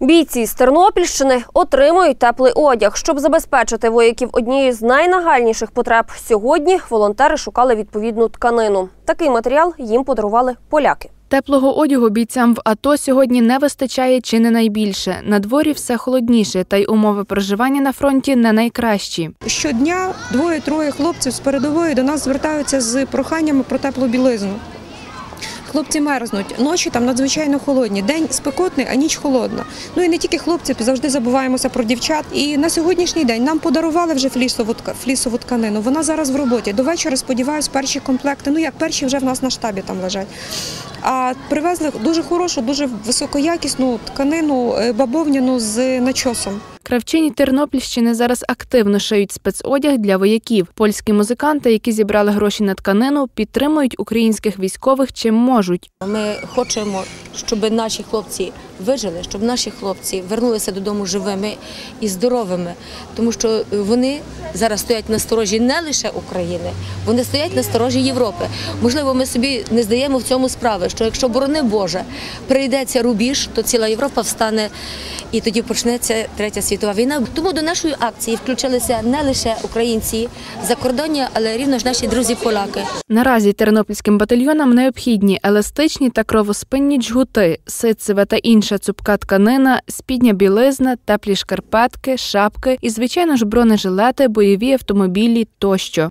Бійці з Тернопільщини отримують теплий одяг. Щоб забезпечити вояків однією з найнагальніших потреб сьогодні, волонтери шукали відповідну тканину. Такий матеріал їм подарували поляки. Теплого одягу бійцям в АТО сьогодні не вистачає чи не найбільше. На дворі все холодніше, та й умови проживання на фронті не найкращі. Щодня двоє-троє хлопців з передової до нас звертаються з проханнями про теплу білизну. Хлопці мерзнуть, ночі там надзвичайно холодні. День спекотний, а ніч холодна. Ну і не тільки хлопці, завжди забуваємося про дівчат. І на сьогоднішній день нам подарували вже флісову, флісову тканину. Вона зараз в роботі. До вечора, сподіваюсь, перші комплекти. Ну як перші вже в нас на штабі там лежать. А привезли дуже хорошу, дуже високоякісну тканину е, бабовняну з начосом. Кравчині Тернопільщини зараз активно шиють спецодяг для вояків. Польські музиканти, які зібрали гроші на тканину, підтримують українських військових чим можуть. Ми хочемо, щоб наші хлопці вижили, щоб наші хлопці вернулися додому живими і здоровими, тому що вони зараз стоять на сторожі не лише України, вони стоять на сторожі Європи. Можливо, ми собі не здаємо в цьому справи, що якщо борони Боже прийдеться рубіж, то ціла Європа встане і тоді почнеться третя світова війна. Тому до нашої акції включилися не лише українці закордоння, але рівно ж наші друзі-поляки. Наразі тернопільським батальйонам необхідні еластичні та кровоспинні джгути, ситцева та інша цупка тканина, спідня білизна, теплі шкарпетки, шапки і, звичайно ж, бронежилети, бойові автомобілі тощо.